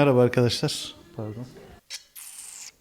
Merhaba arkadaşlar. Pardon.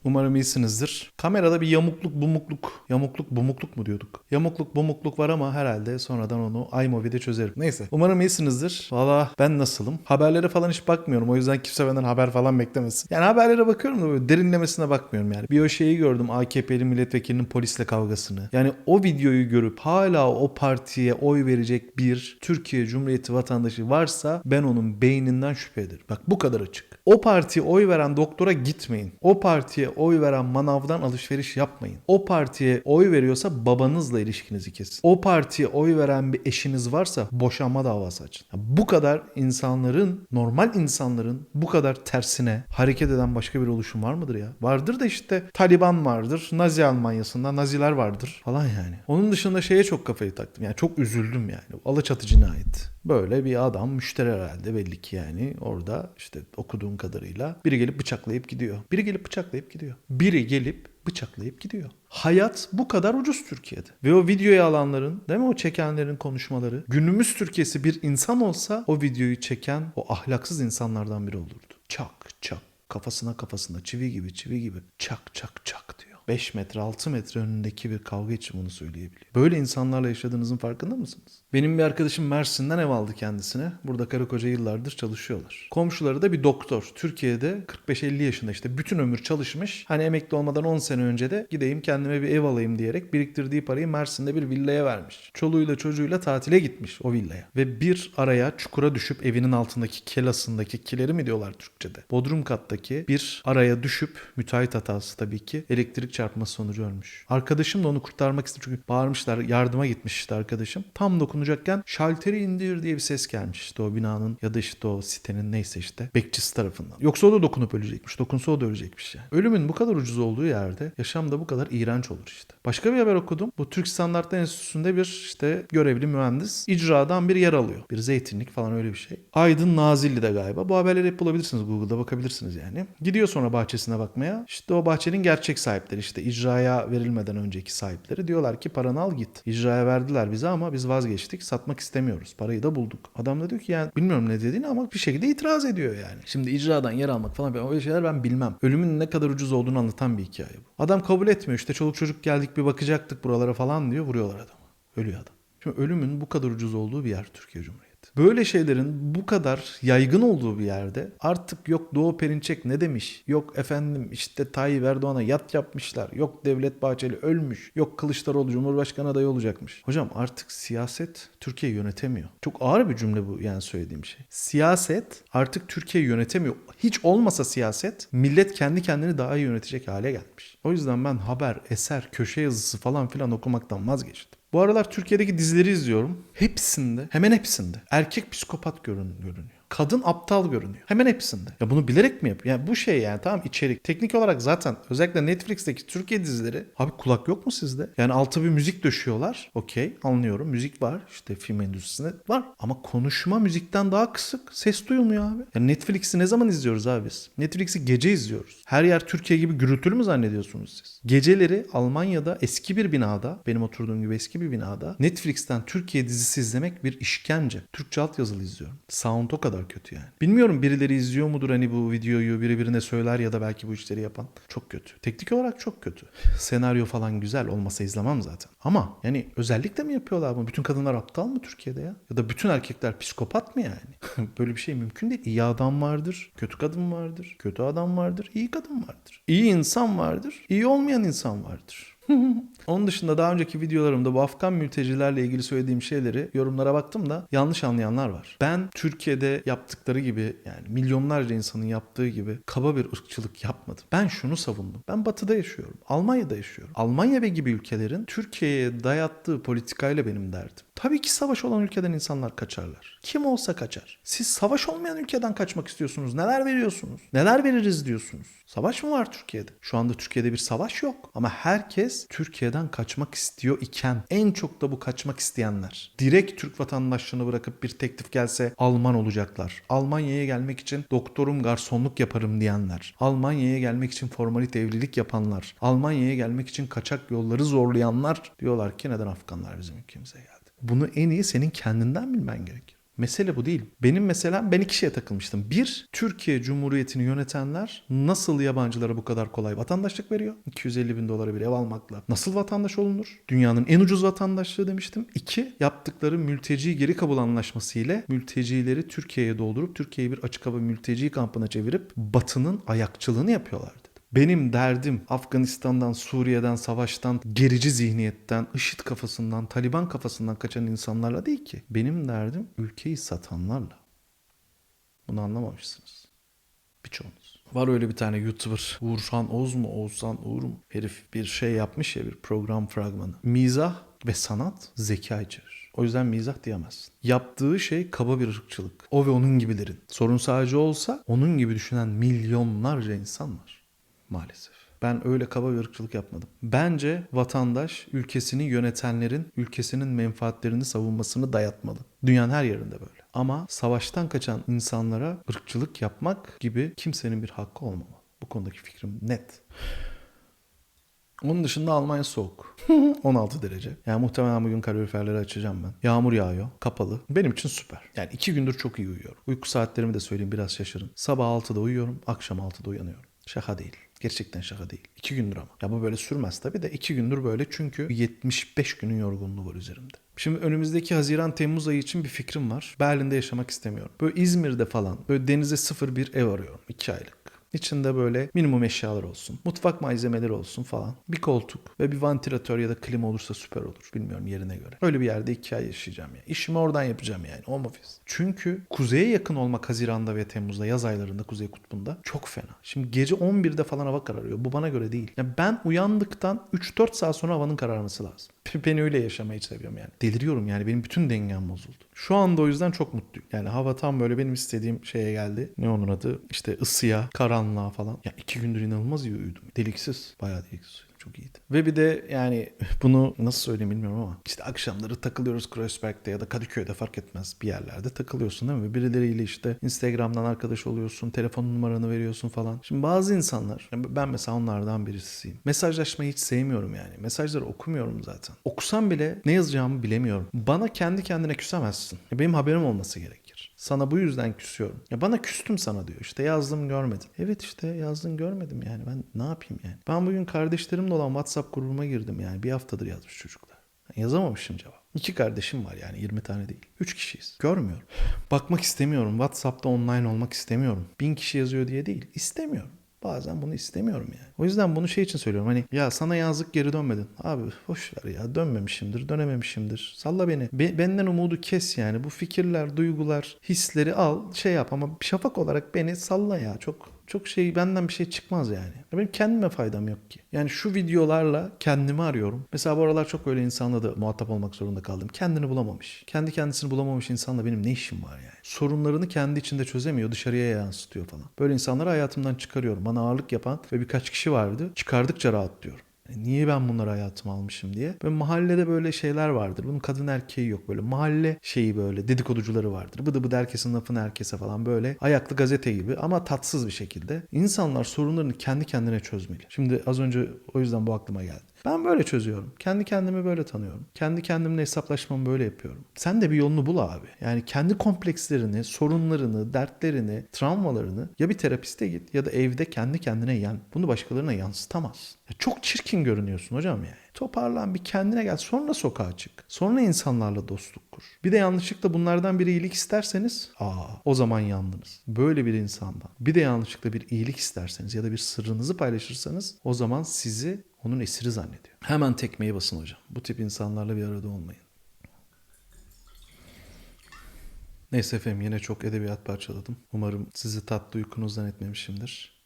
Umarım iyisinizdir. Kamerada bir yamukluk bumukluk, yamukluk bumukluk mu diyorduk? Yamukluk bumukluk var ama herhalde sonradan onu iMovie'de çözerim. Neyse. Umarım iyisinizdir. Valla ben nasılım? Haberlere falan hiç bakmıyorum. O yüzden kimse benden haber falan beklemesin. Yani haberlere bakıyorum da böyle derinlemesine bakmıyorum yani. Bir o şeyi gördüm AKP'li milletvekilinin polisle kavgasını. Yani o videoyu görüp hala o partiye oy verecek bir Türkiye Cumhuriyeti vatandaşı varsa ben onun beyninden şüphe ederim. Bak bu kadar açık. O partiye oy veren doktora gitmeyin. O partiye oy veren manavdan alışveriş yapmayın. O partiye oy veriyorsa babanızla ilişkinizi kesin. O partiye oy veren bir eşiniz varsa boşanma davası açın. Bu kadar insanların, normal insanların bu kadar tersine hareket eden başka bir oluşum var mıdır ya? Vardır da işte Taliban vardır, Nazi Almanyası'nda Naziler vardır falan yani. Onun dışında şeye çok kafayı taktım. Yani çok üzüldüm yani. Alaçatı cinayeti. Böyle bir adam müşteri herhalde belli ki yani orada işte okuduğum kadarıyla biri gelip bıçaklayıp gidiyor. Biri gelip bıçaklayıp gidiyor. Biri gelip bıçaklayıp gidiyor. Hayat bu kadar ucuz Türkiye'de. Ve o videoyu alanların, değil mi o çekenlerin konuşmaları, günümüz Türkiye'si bir insan olsa o videoyu çeken o ahlaksız insanlardan biri olurdu. Çak çak kafasına kafasına çivi gibi çivi gibi çak çak çak diyor. 5 metre 6 metre önündeki bir kavga için bunu söyleyebiliyor. Böyle insanlarla yaşadığınızın farkında mısınız? Benim bir arkadaşım Mersin'den ev aldı kendisine. Burada karı koca yıllardır çalışıyorlar. Komşuları da bir doktor. Türkiye'de 45-50 yaşında işte bütün ömür çalışmış. Hani emekli olmadan 10 sene önce de gideyim kendime bir ev alayım diyerek biriktirdiği parayı Mersin'de bir villaya vermiş. Çoluğuyla çocuğuyla tatile gitmiş o villaya. Ve bir araya çukura düşüp evinin altındaki kelasındaki kileri mi diyorlar Türkçe'de. Bodrum kattaki bir araya düşüp müteahhit hatası tabii ki elektrik çarpması sonucu ölmüş. Arkadaşım da onu kurtarmak istedi çünkü bağırmışlar yardıma gitmiş işte arkadaşım. Tam dokunacakken şalteri indir diye bir ses gelmiş işte o binanın ya da işte o sitenin neyse işte bekçisi tarafından. Yoksa o da dokunup ölecekmiş. Dokunsa o da ölecekmiş yani. Ölümün bu kadar ucuz olduğu yerde yaşam da bu kadar iğrenç olur işte. Başka bir haber okudum. Bu Türk Standartlar Enstitüsü'nde bir işte görevli mühendis icradan bir yer alıyor. Bir zeytinlik falan öyle bir şey. Aydın Nazilli'de galiba. Bu haberleri hep bulabilirsiniz Google'da bakabilirsiniz yani. Gidiyor sonra bahçesine bakmaya. İşte o bahçenin gerçek sahipleri işte icraya verilmeden önceki sahipleri diyorlar ki paranı al git. İcraya verdiler bize ama biz vazgeçtik. Satmak istemiyoruz. Parayı da bulduk. Adam da diyor ki yani bilmiyorum ne dediğini ama bir şekilde itiraz ediyor yani. Şimdi icradan yer almak falan öyle şeyler ben bilmem. Ölümün ne kadar ucuz olduğunu anlatan bir hikaye bu. Adam kabul etmiyor. İşte çoluk çocuk geldik bir bakacaktık buralara falan diyor. Vuruyorlar adamı. Ölüyor adam. Şimdi ölümün bu kadar ucuz olduğu bir yer Türkiye Cumhuriyeti. Böyle şeylerin bu kadar yaygın olduğu bir yerde artık yok Doğu Perinçek ne demiş? Yok efendim işte Tayyip Erdoğan'a yat yapmışlar. Yok Devlet Bahçeli ölmüş. Yok Kılıçdaroğlu Cumhurbaşkanı adayı olacakmış. Hocam artık siyaset Türkiye yönetemiyor. Çok ağır bir cümle bu yani söylediğim şey. Siyaset artık Türkiye yönetemiyor. Hiç olmasa siyaset millet kendi kendini daha iyi yönetecek hale gelmiş. O yüzden ben haber, eser, köşe yazısı falan filan okumaktan vazgeçtim. Bu aralar Türkiye'deki dizileri izliyorum. Hepsinde, hemen hepsinde erkek psikopat görün, görünüyor. Kadın aptal görünüyor. Hemen hepsinde. Ya bunu bilerek mi yapıyor? Yani bu şey yani tamam içerik. Teknik olarak zaten özellikle Netflix'teki Türkiye dizileri abi kulak yok mu sizde? Yani altı bir müzik döşüyorlar. Okey anlıyorum. Müzik var. işte film endüstrisinde var. Ama konuşma müzikten daha kısık. Ses duyulmuyor abi. Yani Netflix'i ne zaman izliyoruz abi biz? Netflix'i gece izliyoruz. Her yer Türkiye gibi gürültülü mü zannediyorsunuz siz? Geceleri Almanya'da eski bir binada, benim oturduğum gibi eski bir binada Netflix'ten Türkiye dizisi izlemek bir işkence. Türkçe altyazılı izliyorum. Sound o kadar kötü yani. Bilmiyorum birileri izliyor mudur hani bu videoyu biri birine söyler ya da belki bu işleri yapan. Çok kötü. Teknik olarak çok kötü. Senaryo falan güzel olmasa izlemem zaten. Ama yani özellikle mi yapıyorlar bunu? Bütün kadınlar aptal mı Türkiye'de ya? Ya da bütün erkekler psikopat mı yani? Böyle bir şey mümkün değil. İyi adam vardır, kötü kadın vardır, kötü adam vardır, iyi kadın vardır. İyi insan vardır, iyi olmayan insan vardır. Onun dışında daha önceki videolarımda bu Afgan mültecilerle ilgili söylediğim şeyleri yorumlara baktım da yanlış anlayanlar var. Ben Türkiye'de yaptıkları gibi yani milyonlarca insanın yaptığı gibi kaba bir ırkçılık yapmadım. Ben şunu savundum. Ben batıda yaşıyorum. Almanya'da yaşıyorum. Almanya ve gibi ülkelerin Türkiye'ye dayattığı politikayla benim derdim. Tabii ki savaş olan ülkeden insanlar kaçarlar. Kim olsa kaçar. Siz savaş olmayan ülkeden kaçmak istiyorsunuz. Neler veriyorsunuz? Neler veririz diyorsunuz? Savaş mı var Türkiye'de? Şu anda Türkiye'de bir savaş yok. Ama herkes Türkiye'den kaçmak istiyor iken en çok da bu kaçmak isteyenler. Direkt Türk vatandaşlığını bırakıp bir teklif gelse Alman olacaklar. Almanya'ya gelmek için doktorum garsonluk yaparım diyenler. Almanya'ya gelmek için formalite evlilik yapanlar. Almanya'ya gelmek için kaçak yolları zorlayanlar diyorlar ki neden Afganlar bizim ülkemize geldi? Bunu en iyi senin kendinden bilmen gerekir. Mesele bu değil. Benim mesela ben iki şeye takılmıştım. Bir, Türkiye Cumhuriyeti'ni yönetenler nasıl yabancılara bu kadar kolay vatandaşlık veriyor? 250 bin dolara bir ev almakla. Nasıl vatandaş olunur? Dünyanın en ucuz vatandaşlığı demiştim. İki, yaptıkları mülteci geri kabul anlaşması ile mültecileri Türkiye'ye doldurup Türkiye'yi bir açık hava mülteci kampına çevirip Batı'nın ayakçılığını yapıyorlar dedi. Benim derdim Afganistan'dan, Suriye'den, savaştan, gerici zihniyetten, IŞİD kafasından, Taliban kafasından kaçan insanlarla değil ki. Benim derdim ülkeyi satanlarla. Bunu anlamamışsınız. Birçoğunuz. Var öyle bir tane YouTuber. Uğurhan Oğuz mu? Oğuzhan Uğur mu? Herif bir şey yapmış ya bir program fragmanı. Mizah ve sanat zeka içerir. O yüzden mizah diyemezsin. Yaptığı şey kaba bir ırkçılık. O ve onun gibilerin. Sorun sadece olsa onun gibi düşünen milyonlarca insan var. Maalesef. Ben öyle kaba bir ırkçılık yapmadım. Bence vatandaş ülkesini yönetenlerin ülkesinin menfaatlerini savunmasını dayatmalı. Dünyanın her yerinde böyle. Ama savaştan kaçan insanlara ırkçılık yapmak gibi kimsenin bir hakkı olmamalı. Bu konudaki fikrim net. Onun dışında Almanya soğuk. 16 derece. Yani muhtemelen bugün kaloriferleri açacağım ben. Yağmur yağıyor. Kapalı. Benim için süper. Yani iki gündür çok iyi uyuyorum. Uyku saatlerimi de söyleyeyim biraz şaşırın. Sabah 6'da uyuyorum. Akşam 6'da uyanıyorum. Şaka değil. Gerçekten şaka değil. İki gündür ama. Ya bu böyle sürmez tabii de iki gündür böyle çünkü 75 günün yorgunluğu var üzerimde. Şimdi önümüzdeki Haziran-Temmuz ayı için bir fikrim var. Berlin'de yaşamak istemiyorum. Böyle İzmir'de falan böyle denize sıfır bir ev arıyorum. iki aylık. İçinde böyle minimum eşyalar olsun. Mutfak malzemeleri olsun falan. Bir koltuk ve bir vantilatör ya da klima olursa süper olur. Bilmiyorum yerine göre. Öyle bir yerde iki ay yaşayacağım ya. İşimi oradan yapacağım yani. Home office. Çünkü kuzeye yakın olmak Haziran'da ve Temmuz'da yaz aylarında Kuzey Kutbu'nda çok fena. Şimdi gece 11'de falan hava kararıyor. Bu bana göre değil. Ya ben uyandıktan 3-4 saat sonra havanın kararması lazım. Ben öyle yaşamayı seviyorum yani. Deliriyorum yani. Benim bütün dengem bozuldu. Şu anda o yüzden çok mutluyum. Yani hava tam böyle benim istediğim şeye geldi. Ne onun adı? İşte ısıya, karanlığa falan. Ya iki gündür inanılmaz iyi uyudum. Deliksiz. Bayağı deliksiz. Çok iyiydi. Ve bir de yani bunu nasıl söyleyeyim bilmiyorum ama işte akşamları takılıyoruz Kreuzberg'de ya da Kadıköy'de fark etmez bir yerlerde takılıyorsun değil mi? Birileriyle işte Instagram'dan arkadaş oluyorsun, telefon numaranı veriyorsun falan. Şimdi bazı insanlar, ben mesela onlardan birisiyim. Mesajlaşmayı hiç sevmiyorum yani. Mesajları okumuyorum zaten. Okusam bile ne yazacağımı bilemiyorum. Bana kendi kendine küsemezsin. Benim haberim olması gerekir. Sana bu yüzden küsüyorum. Ya bana küstüm sana diyor. İşte yazdım görmedin. Evet işte yazdın görmedim yani. Ben ne yapayım yani. Ben bugün kardeşlerimle olan WhatsApp grubuma girdim yani. Bir haftadır yazmış çocuklar. Yazamamışım cevap. İki kardeşim var yani 20 tane değil. Üç kişiyiz. Görmüyorum. Bakmak istemiyorum. WhatsApp'ta online olmak istemiyorum. Bin kişi yazıyor diye değil. İstemiyorum. Bazen bunu istemiyorum yani. O yüzden bunu şey için söylüyorum. Hani ya sana yazık geri dönmedin. Abi boş ver ya dönmemişimdir, dönememişimdir. Salla beni. Be- benden umudu kes yani. Bu fikirler, duygular, hisleri al, şey yap ama şafak olarak beni salla ya. Çok çok şey benden bir şey çıkmaz yani. Benim kendime faydam yok ki. Yani şu videolarla kendimi arıyorum. Mesela bu aralar çok öyle insanla da muhatap olmak zorunda kaldım. Kendini bulamamış. Kendi kendisini bulamamış insanla benim ne işim var yani. Sorunlarını kendi içinde çözemiyor, dışarıya yansıtıyor falan. Böyle insanları hayatımdan çıkarıyorum. Bana ağırlık yapan ve birkaç kişi vardı. Çıkardıkça rahatlıyorum. Niye ben bunları hayatıma almışım diye. Ve mahallede böyle şeyler vardır. Bunun kadın erkeği yok böyle. Mahalle şeyi böyle dedikoducuları vardır. Bıdı bıdı herkesin lafını herkese falan böyle. Ayaklı gazete gibi ama tatsız bir şekilde. İnsanlar sorunlarını kendi kendine çözmeli. Şimdi az önce o yüzden bu aklıma geldi. Ben böyle çözüyorum. Kendi kendimi böyle tanıyorum. Kendi kendimle hesaplaşmamı böyle yapıyorum. Sen de bir yolunu bul abi. Yani kendi komplekslerini, sorunlarını, dertlerini, travmalarını ya bir terapiste git ya da evde kendi kendine yen. Bunu başkalarına yansıtamaz. Ya çok çirkin görünüyorsun hocam yani. Toparlan bir kendine gel. Sonra sokağa çık. Sonra insanlarla dostluk kur. Bir de yanlışlıkla bunlardan bir iyilik isterseniz aa o zaman yandınız. Böyle bir insandan bir de yanlışlıkla bir iyilik isterseniz ya da bir sırrınızı paylaşırsanız o zaman sizi onun esiri zannediyor. Hemen tekmeyi basın hocam. Bu tip insanlarla bir arada olmayın. Neyse efendim yine çok edebiyat parçaladım. Umarım sizi tatlı uykunuzdan etmemişimdir.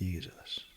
İyi geceler.